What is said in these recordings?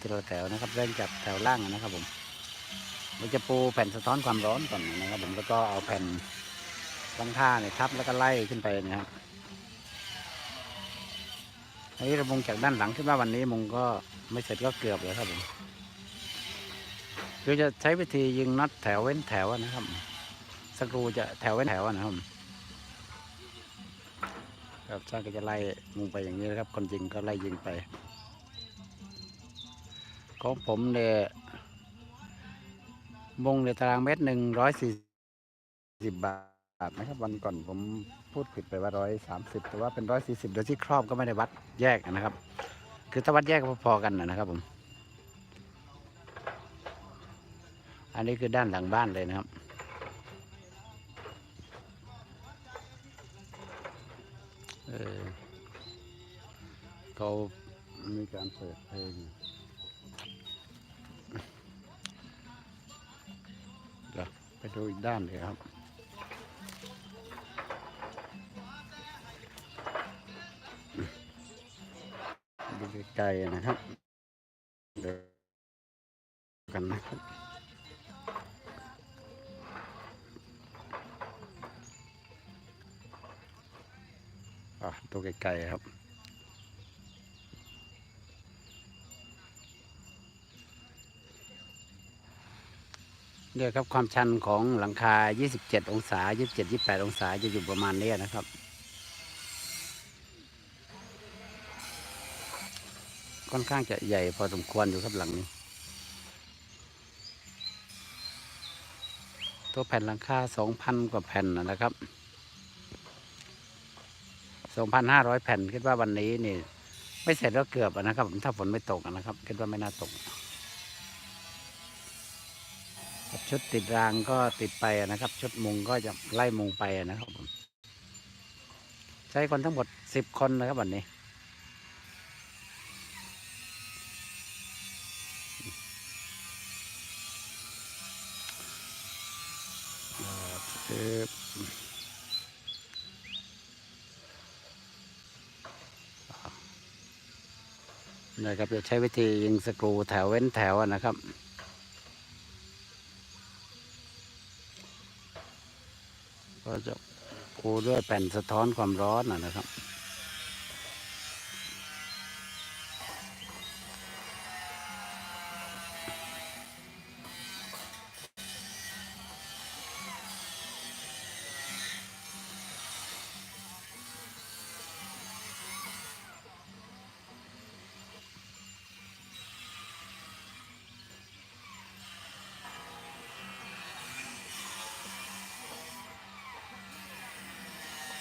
ทีละแถวนะครับเริ่มจากแถวล่างนะครับผมเราจะปูแผ่นสะท้อนความร้อนก่อนนะครับผมแล้วก็เอาแผ่นลังคาเนี่ยทับแล้วก็ไล่ขึ้นไปนะครับอันนี้เรามุงจากด้านหลังขึ้นมาวันนี้มุงก็ไม่เสร็จก็เกือบแล้วครับผมคือจะใช้วิธียิงน็อตแถวเว้นแถวนะครับสกรูจะแถวเว้นแถวนะครับครับช่างก็จะไล่มุงไปอย่างนี้นะครับคนยิงก็ไล่ยิงไป ของผมเนี่ยมงในตารางเมตรหนึ่งร้อยสี่สิบบาทนะครับวันก่อนผมพูดผิดไปว่าร้อยสามสิบแต่ว่าเป็นร้อยสี่สิบโดยที่ครอบก็ไม่ได้วัดแยกนะครับ คือถ้าวัดแยกก็พอๆกันนะครับผม อันนี้คือด้านหลังบ้านเลยนะครับเออเขามีการเปิดเพลง ไปดูอีกด้านเลยครับ ดูไกลๆนะครับเดี๋ยวกันนะครับอะดูไกลๆครับ เนี่ยครับความชันของหลังคา 27 องศา 27 28 องศาจะอยู่ประมาณนี้นะครับ ค่อนข้างจะใหญ่พอสมควรอยู่ครับหลังนี้ ตัวแผ่นหลังคา 2,000 กว่าแผ่นนะครับ 2,500 แผ่นคิดว่าวันนี้นี่ ไม่เสร็จก็เกือบนะครับ ถ้าฝนไม่ตกนะครับ คิดว่าไม่น่าตก ชุดติดรางก็ติดไปนะครับ ชุดมุงก็จะไล่มุงไปนะครับผมใช้คนทั้งหมดสิบคนนะครับวันนี้ นะครับจะใช้วิธียิงสกรูแถวเว้นแถวนะครับ ก็จะปูด้วยแผ่นสะท้อนความร้อนนะนะครับ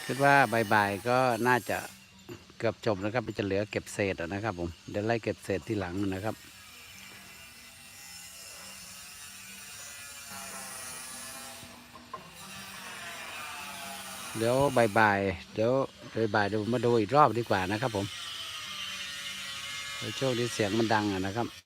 คิดว่าบ่ายๆก็น่าจะเกือบจบนะครับมันจะเหลือเก็บเศษนะครับ ผมเดี๋ยวไล่เก็บเศษที่หลังนะครับเดี๋ยวบ่ายๆเดี๋ยวบ่ายๆเดี๋ยวมาดูอีกรอบดีกว่านะครับ ผมช่วงนี้เสียงมันดังอะนะครับ